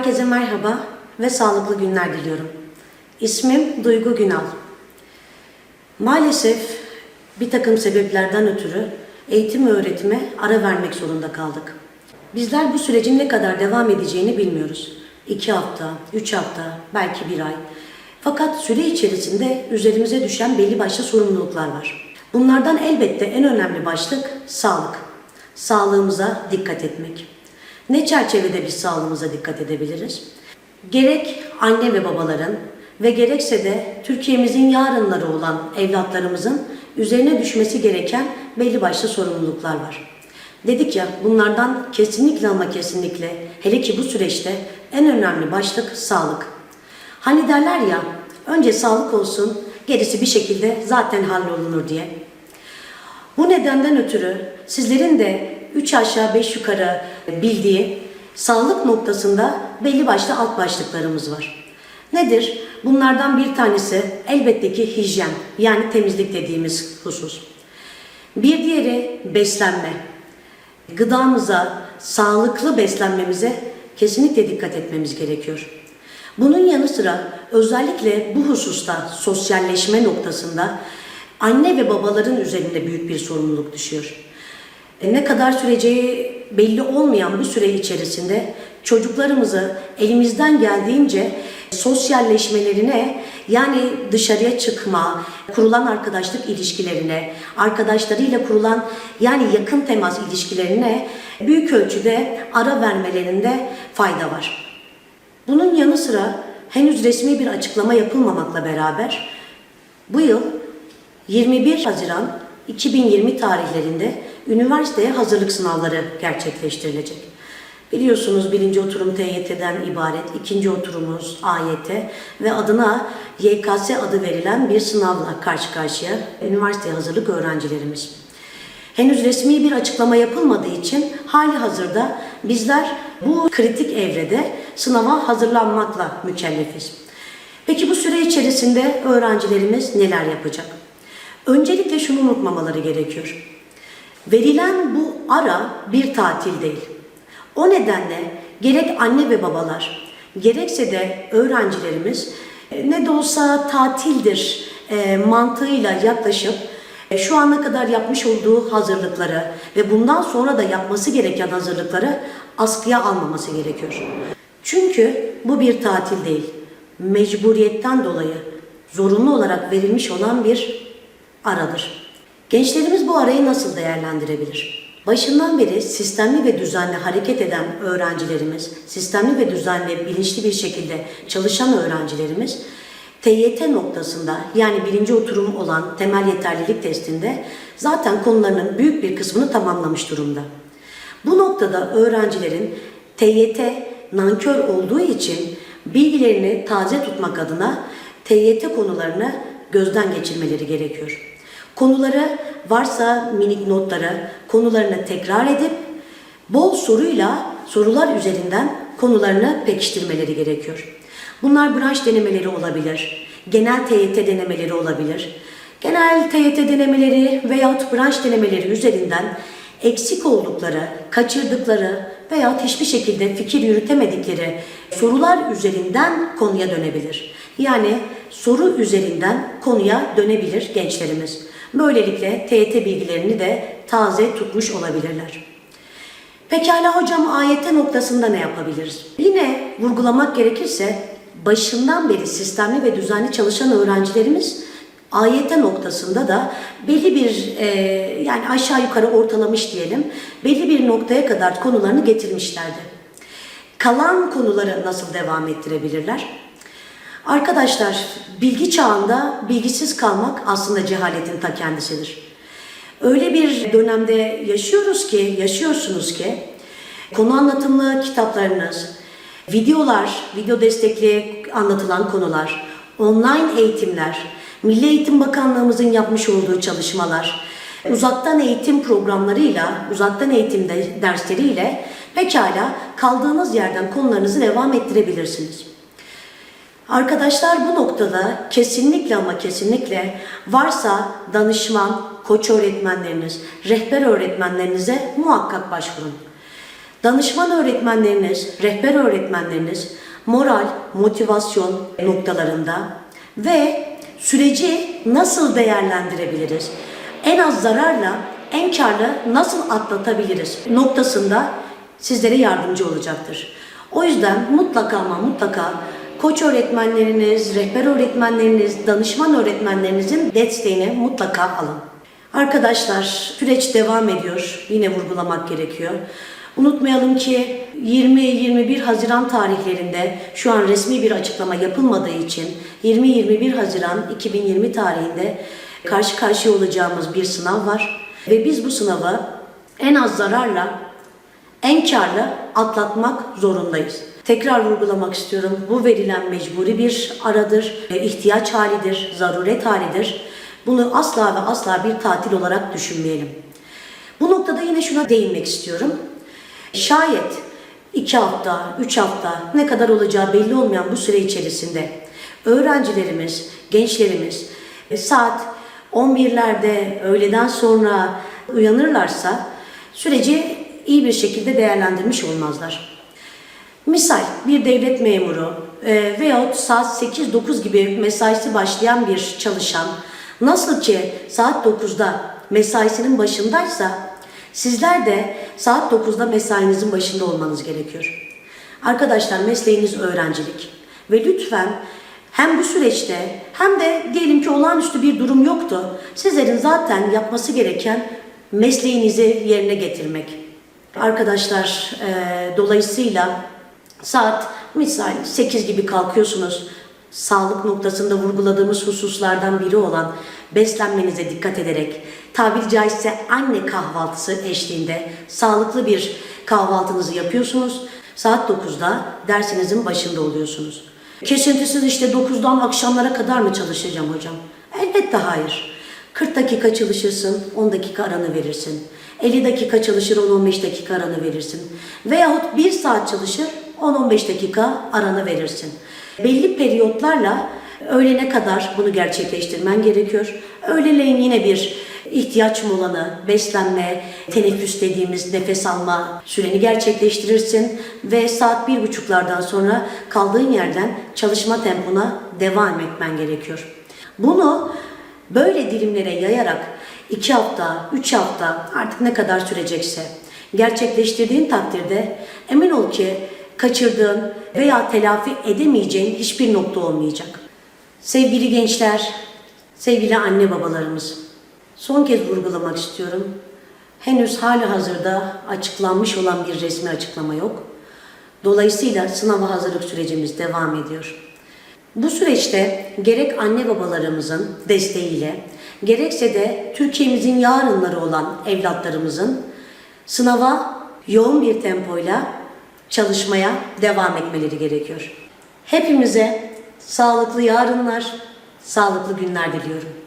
Herkese merhaba ve sağlıklı günler diliyorum. İsmim Duygu Günal. Maalesef bir takım sebeplerden ötürü eğitim ve öğretime ara vermek zorunda kaldık. Bizler bu sürecin ne kadar devam edeceğini bilmiyoruz. İki hafta, üç hafta, belki bir ay. Fakat süre içerisinde üzerimize düşen belli başlı sorumluluklar var. Bunlardan elbette en önemli başlık sağlık. Sağlığımıza dikkat etmek. Ne çerçevede biz sağlığımıza dikkat edebiliriz? Gerek anne ve babaların ve gerekse de Türkiye'mizin yarınları olan evlatlarımızın üzerine düşmesi gereken belli başlı sorumluluklar var. Dedik ya bunlardan kesinlikle ama kesinlikle hele ki bu süreçte en önemli başlık sağlık. Hani derler ya önce sağlık olsun gerisi bir şekilde zaten hallolunur diye. Bu nedenden ötürü sizlerin de üç aşağı beş yukarı bildiği sağlık noktasında belli başlı alt başlıklarımız var. Nedir? Bunlardan bir tanesi elbette ki hijyen yani temizlik dediğimiz husus. Bir diğeri beslenme. Gıdamıza, sağlıklı beslenmemize kesinlikle dikkat etmemiz gerekiyor. Bunun yanı sıra özellikle bu hususta sosyalleşme noktasında anne ve babaların üzerinde büyük bir sorumluluk düşüyor. E, Ne kadar süreceği belli olmayan bu süre içerisinde çocuklarımızı elimizden geldiğince sosyalleşmelerine yani dışarıya çıkma, kurulan arkadaşlık ilişkilerine, arkadaşlarıyla kurulan yani yakın temas ilişkilerine büyük ölçüde ara vermelerinde fayda var. Bunun yanı sıra henüz resmi bir açıklama yapılmamakla beraber bu yıl 21 Haziran 2020 tarihlerinde üniversiteye hazırlık sınavları gerçekleştirilecek. Biliyorsunuz birinci oturum TYT'den ibaret, ikinci oturumumuz AYT ve adına YKS adı verilen bir sınavla karşı karşıya üniversiteye hazırlık öğrencilerimiz. Henüz resmi bir açıklama yapılmadığı için hali hazırda bizler bu kritik evrede sınava hazırlanmakla mükellefiz. Peki bu süre içerisinde öğrencilerimiz neler yapacak? Öncelikle şunu unutmamaları gerekiyor. Verilen bu ara bir tatil değil. O nedenle gerek anne ve babalar, gerekse de öğrencilerimiz e, ne de olsa tatildir e, mantığıyla yaklaşıp e, şu ana kadar yapmış olduğu hazırlıkları ve bundan sonra da yapması gereken hazırlıkları askıya almaması gerekiyor. Çünkü bu bir tatil değil. Mecburiyetten dolayı zorunlu olarak verilmiş olan bir aradır. Gençlerimiz bu arayı nasıl değerlendirebilir? Başından beri sistemli ve düzenli hareket eden öğrencilerimiz, sistemli ve düzenli, bilinçli bir şekilde çalışan öğrencilerimiz TYT noktasında yani birinci oturum olan temel yeterlilik testinde zaten konularının büyük bir kısmını tamamlamış durumda. Bu noktada öğrencilerin TYT nankör olduğu için bilgilerini taze tutmak adına TYT konularını gözden geçirmeleri gerekiyor. Konuları varsa minik notları, konularını tekrar edip bol soruyla sorular üzerinden konularını pekiştirmeleri gerekiyor. Bunlar branş denemeleri olabilir, genel TYT denemeleri olabilir. Genel TYT denemeleri veyahut branş denemeleri üzerinden eksik oldukları, kaçırdıkları veyahut hiçbir şekilde fikir yürütemedikleri sorular üzerinden konuya dönebilir. Yani soru üzerinden konuya dönebilir gençlerimiz. Böylelikle TYT bilgilerini de taze tutmuş olabilirler. Pekala hocam AYT noktasında ne yapabiliriz? Yine vurgulamak gerekirse başından beri sistemli ve düzenli çalışan öğrencilerimiz AYT noktasında da belli bir e, yani aşağı yukarı ortalamış diyelim belli bir noktaya kadar konularını getirmişlerdi. Kalan konuları nasıl devam ettirebilirler? Arkadaşlar bilgi çağında bilgisiz kalmak aslında cehaletin ta kendisidir. Öyle bir dönemde yaşıyoruz ki, yaşıyorsunuz ki konu anlatımlı kitaplarınız, videolar, video destekli anlatılan konular, online eğitimler, Milli Eğitim Bakanlığımızın yapmış olduğu çalışmalar, uzaktan eğitim programlarıyla, uzaktan eğitim de- dersleriyle pekala kaldığınız yerden konularınızı devam ettirebilirsiniz. Arkadaşlar bu noktada kesinlikle ama kesinlikle varsa danışman, koç öğretmenleriniz, rehber öğretmenlerinize muhakkak başvurun. Danışman öğretmenleriniz, rehber öğretmenleriniz moral, motivasyon noktalarında ve süreci nasıl değerlendirebiliriz? En az zararla en karlı nasıl atlatabiliriz noktasında sizlere yardımcı olacaktır. O yüzden mutlaka ama mutlaka koç öğretmenleriniz, rehber öğretmenleriniz, danışman öğretmenlerinizin desteğini mutlaka alın. Arkadaşlar süreç devam ediyor. Yine vurgulamak gerekiyor. Unutmayalım ki 20-21 Haziran tarihlerinde şu an resmi bir açıklama yapılmadığı için 20-21 Haziran 2020 tarihinde karşı karşıya olacağımız bir sınav var. Ve biz bu sınavı en az zararla en karlı atlatmak zorundayız. Tekrar vurgulamak istiyorum. Bu verilen mecburi bir aradır, e, ihtiyaç halidir, zaruret halidir. Bunu asla ve asla bir tatil olarak düşünmeyelim. Bu noktada yine şuna değinmek istiyorum. Şayet iki hafta, üç hafta ne kadar olacağı belli olmayan bu süre içerisinde öğrencilerimiz, gençlerimiz e, saat 11'lerde öğleden sonra uyanırlarsa süreci iyi bir şekilde değerlendirmiş olmazlar. Misal bir devlet memuru e, veyahut saat 8-9 gibi mesaisi başlayan bir çalışan nasıl ki saat 9'da mesaisinin başındaysa sizler de saat 9'da mesainizin başında olmanız gerekiyor. Arkadaşlar mesleğiniz öğrencilik ve lütfen hem bu süreçte hem de diyelim ki olağanüstü bir durum yoktu. Sizlerin zaten yapması gereken mesleğinizi yerine getirmek. Arkadaşlar e, dolayısıyla saat misal 8 gibi kalkıyorsunuz. Sağlık noktasında vurguladığımız hususlardan biri olan beslenmenize dikkat ederek tabiri caizse anne kahvaltısı eşliğinde sağlıklı bir kahvaltınızı yapıyorsunuz. Saat 9'da dersinizin başında oluyorsunuz. Kesintisiz işte 9'dan akşamlara kadar mı çalışacağım hocam? Elbette hayır. 40 dakika çalışırsın, 10 dakika aranı verirsin. 50 dakika çalışır, 10-15 dakika aranı verirsin. Veyahut 1 saat çalışır, 10-15 dakika aranı verirsin. Belli periyotlarla öğlene kadar bunu gerçekleştirmen gerekiyor. Öğleleyin yine bir ihtiyaç molanı, beslenme, teneffüs dediğimiz nefes alma süreni gerçekleştirirsin ve saat bir buçuklardan sonra kaldığın yerden çalışma tempona devam etmen gerekiyor. Bunu böyle dilimlere yayarak iki hafta, üç hafta artık ne kadar sürecekse gerçekleştirdiğin takdirde emin ol ki kaçırdığın veya telafi edemeyeceğin hiçbir nokta olmayacak. Sevgili gençler, sevgili anne babalarımız, son kez vurgulamak istiyorum. Henüz hali hazırda açıklanmış olan bir resmi açıklama yok. Dolayısıyla sınava hazırlık sürecimiz devam ediyor. Bu süreçte gerek anne babalarımızın desteğiyle, gerekse de Türkiye'mizin yarınları olan evlatlarımızın sınava yoğun bir tempoyla çalışmaya devam etmeleri gerekiyor. Hepimize sağlıklı yarınlar, sağlıklı günler diliyorum.